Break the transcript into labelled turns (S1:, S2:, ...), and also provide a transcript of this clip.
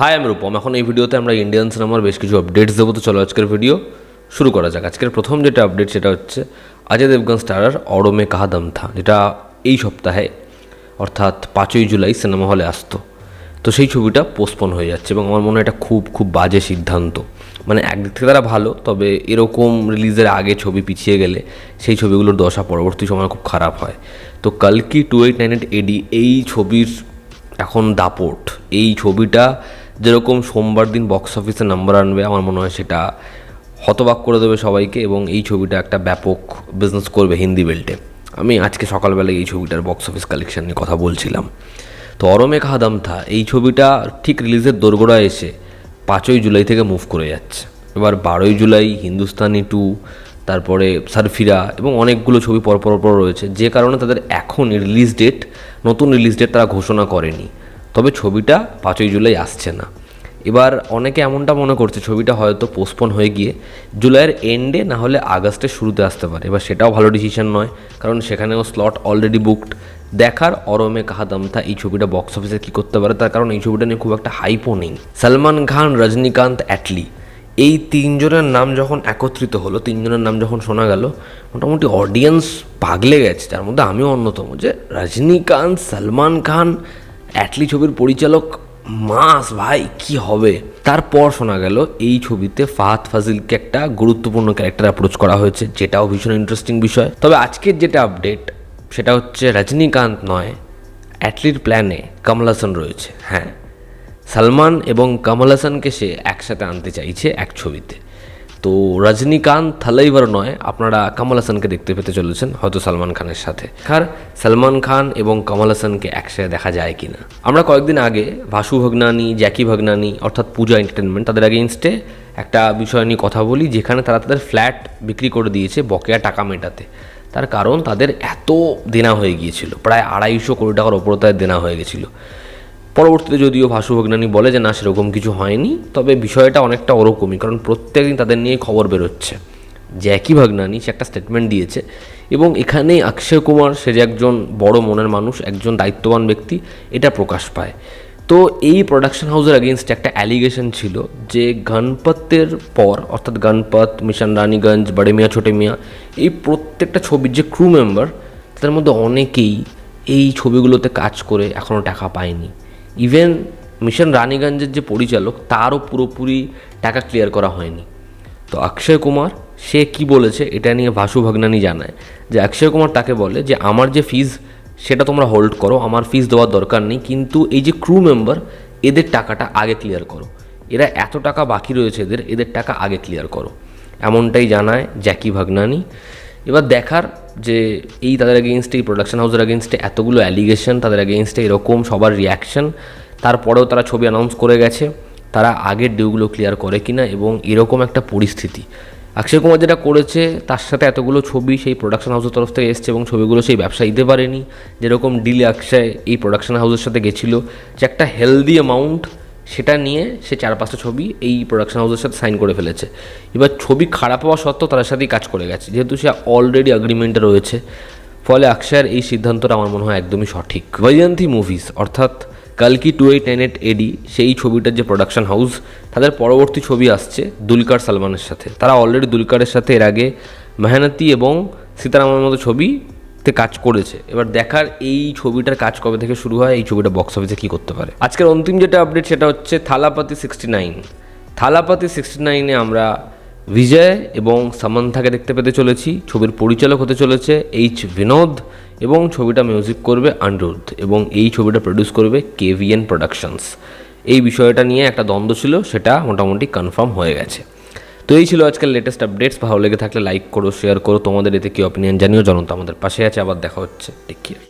S1: High আমি রূপম এখন এই ভিডিওতে আমরা ইন্ডিয়ান সিনেমার বেশ কিছু আপডেটস দেবো। তো চলো আজকের ভিডিও শুরু করা যাক। আজকের প্রথম যেটা আপডেট সেটা হচ্ছে অজয় দেবগন স্টারার অরমে কাহা দম থা, যেটা এই সপ্তাহে, অর্থাৎ পাঁচই জুলাই সিনেমা হলে আসতো। তো সেই ছবিটা পোস্টপোন হয়ে যাচ্ছে এবং আমার মনে হয় এটা খুব খুব বাজে সিদ্ধান্ত। মানে একদিক থেকে তারা ভালো, তবে এরকম রিলিজের আগে ছবি পিছিয়ে গেলে সেই ছবিগুলোর দশা পরবর্তী সময় খুব খারাপ হয়। তো কালকি two eight nine eight AD এই ছবির এখন দাপট। এই ছবিটা যেরকম সোমবার দিন বক্স অফিসে নাম্বার আনবে, আমার মনে হয় সেটা হতবাক করে দেবে সবাইকে এবং এই ছবিটা একটা ব্যাপক বিজনেস করবে হিন্দি বেল্টে আমি আজকে সকালবেলায় এই ছবিটার বক্স অফিস কালেকশন নিয়ে কথা বলছিলাম। তো অরমে খাদাম থা এই ছবিটা ঠিক রিলিজের দোরগোড়া এসে পাঁচই জুলাই থেকে মুভ করে যাচ্ছে। এবার বারোই জুলাই, হিন্দুস্তানি টু তারপরে সারফিরা এবং অনেকগুলো ছবি পরপর পর রয়েছে। যে কারণে তাদের এখন রিলিজ ডেট নতুন রিলিজ ডেট তারা ঘোষণা করেনি। তবে ছবিটা পাঁচই জুলাই আসছে না। এবার অনেকে এমনটা মনে করছে, ছবিটা হয়তো পোস্টপোন হয়ে গিয়ে জুলাইয়ের এন্ডে না হলে আগস্টের শুরুতে আসতে পারে। এবার সেটাও ভালো ডিসিশন নয়, কারণ সেখানেও স্লট অলরেডি বুকড দেখার অরমে কাহাদামথা এই ছবিটা বক্স অফিসে কী করতে পারে, তার কারণ এই ছবিটা নিয়ে খুব একটা হাইপও নেই। সলমান খান, রজনীকান্ত, অ্যাটলি, এই তিনজনের নাম যখন একত্রিত হলো, তিনজনের নাম যখন শোনা গেল, মোটামুটি অডিয়েন্স পাগলে গেছে। তার মধ্যে আমিও অন্যতম যে রজনীকান্ত, সলমান খান অ্যাটলি ছবির পরিচালক, মাস ভাই, কি হবে? তারপর শোনা গেল, এই ছবিতে ফাহাদ ফাজিলকে একটা গুরুত্বপূর্ণ ক্যারেক্টার অ্যাপ্রোচ করা হয়েছে, যেটাও ভীষণ ইন্টারেস্টিং বিষয়। তবে আজকের যেটা আপডেট সেটা হচ্ছে রজনীকান্ত নয়, অ্যাটলির প্ল্যানে কমল হাসান রয়েছে। হ্যাঁ সালমান এবং কমল হাসানকে সে একসাথে আনতে চাইছে এক ছবিতে। তো রজনীকান্ত থালাইভার নয়, আপনারা কমল হাসানকে দেখতে পেতে চলেছেন, হয়তো সালমান খানের সাথে। আর সালমান খান এবং কমল হাসানকে একসাথে দেখা যায় কি না আমরা কয়েকদিন আগে ভাসু ভগনানি, জ্যাকি ভগনানি, অর্থাৎ পূজা এন্টারটেনমেন্ট তাদের এগেনস্টে একটা বিষয় নিয়ে কথা বলি, যেখানে তারা তাদের ফ্ল্যাট বিক্রি করে দিয়েছে বকেয়া টাকা মেটাতে। তার কারণ তাদের এত দেনা হয়ে গিয়েছিল, প্রায় আড়াইশো কোটি টাকার ওপর তাদের দেনা হয়ে গেছিল পরবর্তীতে যদিও ভাসু ভগ্নানী বলে যে না, সেরকম কিছু হয়নি, তবে বিষয়টা অনেকটা ওরকমই, কারণ প্রত্যেকদিন তাদের নিয়ে খবর বেরোচ্ছে। জ্যাকি ভাগনানি, সে একটা স্টেটমেন্ট দিয়েছে, এবং এখানে অক্ষয় কুমার, সে যে একজন বড় মনের মানুষ, একজন দায়িত্ববান ব্যক্তি, এটা প্রকাশ পায়। তো এই প্রোডাকশন হাউসের এগেনস্টে একটা অ্যালিগেশন ছিল যে গণপতের পর, অর্থাৎ গণপত, মিশন রানীগঞ্জ, বড়ে মিয়া, ছোটে মিয়া, এই প্রত্যেকটা ছবির যে ক্রু মেম্বার তাদের মধ্যে অনেকেই এই ছবিগুলোতে কাজ করে এখনও টাকা পায়নি। ইভেন মিশন রানীগঞ্জের যে পরিচালক, তারও পুরোপুরি টাকা ক্লিয়ার করা হয়নি। তো অক্ষয় কুমার সে কি বলেছে এটা নিয়ে ভাসু ভগ্নানি জানায় যে অক্ষয় কুমার তাকে বলে যে আমার যে ফিজ সেটা তোমরা হোল্ড করো, আমার ফিজ দেওয়ার দরকার নেই, কিন্তু এই যে ক্রু মেম্বার এদের টাকাটা আগে ক্লিয়ার করো। এরা এত টাকা বাকি রয়েছে এদের এদের টাকা আগে ক্লিয়ার করো। এমনটাই জানায় জ্যাকি ভাগনানি এবার দেখার যে এই তাদের এগেনস্টে এই প্রোডাকশন হাউসের এগেনস্টে এতগুলো অ্যালিগেশন তাদের এগেনস্টে এরকম সবার রিয়াকশন তারপরেও তারা ছবি অ্যানাউন্স করে গেছে, তারা আগের ডিউগুলো ক্লিয়ার করে কিনা এবং এরকম একটা পরিস্থিতি। অক্ষয় কুমার যেটা করেছে, তার সাথে এতগুলো ছবি সেই প্রোডাকশন হাউসের তরফ থেকে এসছে এবং ছবিগুলো সেই ব্যবসা দিতে পারেনি। যেরকম ডিলে অক্ষয় এই প্রোডাকশন হাউসের সাথে গেছিল, যে একটা হেলদি অ্যামাউন্ট সেটা নিয়ে সে চার পাঁচটা ছবি এই প্রোডাকশন হাউসের সাথে সাইন করে ফেলেছে। এবার ছবি খারাপ হওয়া সত্ত্বেও তাদের সাথেই কাজ করে গেছে। যেহেতু সে অলরেডি অ্যাগ্রিমেন্টে রয়েছে, ফলে অক্ষয়ের এই সিদ্ধান্তটা আমার মনে হয় একদমই সঠিক। বৈজয়ন্তী মুভিজ অর্থাৎ কালকি two eight nine eight AD সেই ছবিটার যে প্রোডাকশন হাউস তাদের পরবর্তী ছবি আসছে দুলকার সালমানের সাথে। তারা অলরেডি দুলকারের সাথে এর আগে মেহনতি এবং সীতারামের মতো ছবিতে কাজ করেছে। এবার দেখার এই ছবিটার কাজ কবে থেকে শুরু হয়, এই ছবিটা বক্স অফিসে কী করতে পারে? আজকের অন্তিম যেটা আপডেট সেটা হচ্ছে Thalapathy sixty nine Thalapathy sixty নাইনে আমরা বিজয় এবং সামান্থাকে দেখতে পেতে চলেছি, ছবির পরিচালক হতে চলেছে এইচ বিনোদ এবং ছবিটা মিউজিক করবে আনিরুদ্ধ এবং এই ছবিটা প্রডিউস করবে কেভিএন প্রোডাকশনস এই বিষয়টা নিয়ে একটা দ্বন্দ্ব ছিল, সেটা মোটামুটি কনফার্ম হয়ে গেছে। তো এই ছিল আজকের লেটেস্ট আপডেটস ভালো লেগে থাকলে লাইক করো শেয়ার করো। তোমাদের এতে কী অপিনিয়ন জানিও জনতা আমাদের পাশে আছে। আবার দেখা হচ্ছে। Take care